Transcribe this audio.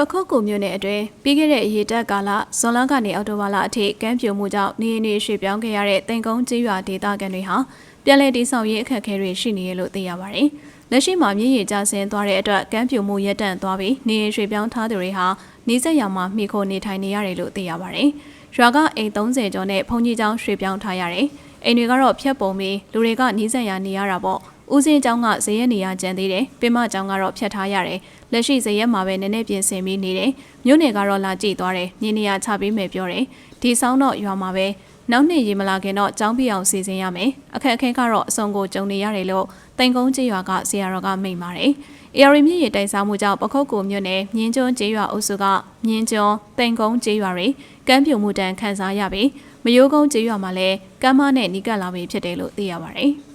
ပခုတ်ကူမြို့နယ်အတွင်းပြီးခဲ့တဲ့အရေးတက်ကာလဇွန်လကနေအောက်တိုဘာလအထိကမ်းပြိုမှုကြောင့်နေအိမ်တွေရွှေ့ပြောင်းခဲ့ရတဲ့တင်ကုန်းကျေးရွာဒေသခံတွေဟာပြည်내တိဆောက်ရေးအခက်အခဲတွေရှိနေရလို့သိရပါတယ်။လက်ရှိမှာမြည်ရည်ကျဆင်းသွားတဲ့အတွက်ကမ်းပြိုမှုရပ်တန့်သွားပြီးနေအိမ်ရွှေ့ပြောင်းထားသူတွေဟာနေဆက်ရမှာမိခိုနေထိုင်နေရတယ်လို့သိရပါတယ်။ရွာကအိမ်30ကျော်နဲ့ဘုံကြီးကျောင်းရွှေ့ပြောင်းထားရတယ်။အိမ်တွေကတော့ဖြတ်ပုံပြီးလူတွေကနီးစပ်ရနေရတာပေါ့။ ဦးစင်းကျောင်းကဇရက်နေရကျန်သေးတယ်။ပင်မကျောင်းကတော့ဖြတ်ထားရတယ်။လက်ရှိဇရက်မှာပဲနည်းနည်းပြင်ဆင်ပြီးနေတယ်။မြို့နယ်ကတော့လာကြည့်သွားတယ်။မြေနေရာချပေးမယ်ပြောတယ်။ဒီဆောင်တော့ရွာမှာပဲနောက်နှစ်ရေမလာခင်တော့ကျောင်းပြအောင်စီစဉ်ရမယ်။အခက်အခဲကတော့အစုံကိုကြုံနေရတယ်လို့တိန်ကုန်းကျေးရွာကဆရာတော်ကမိန့်ပါတယ်။ AR မြင့်ရတိုင်စားမှုကြောင့်ပခုတ်ကူမြို့နယ်မြင်းကျွန်းကျေးရွာအုပ်စုကမြင်းကျွန်းတိန်ကုန်းကျေးရွာတွေကမ်းပြိုမှုတန်ခန်းစားရပြီးမယိုးကုန်းကျေးရွာမှာလည်းကမ်းမနဲ့နီးကပ်လာပြီဖြစ်တယ်လို့သိရပါတယ်။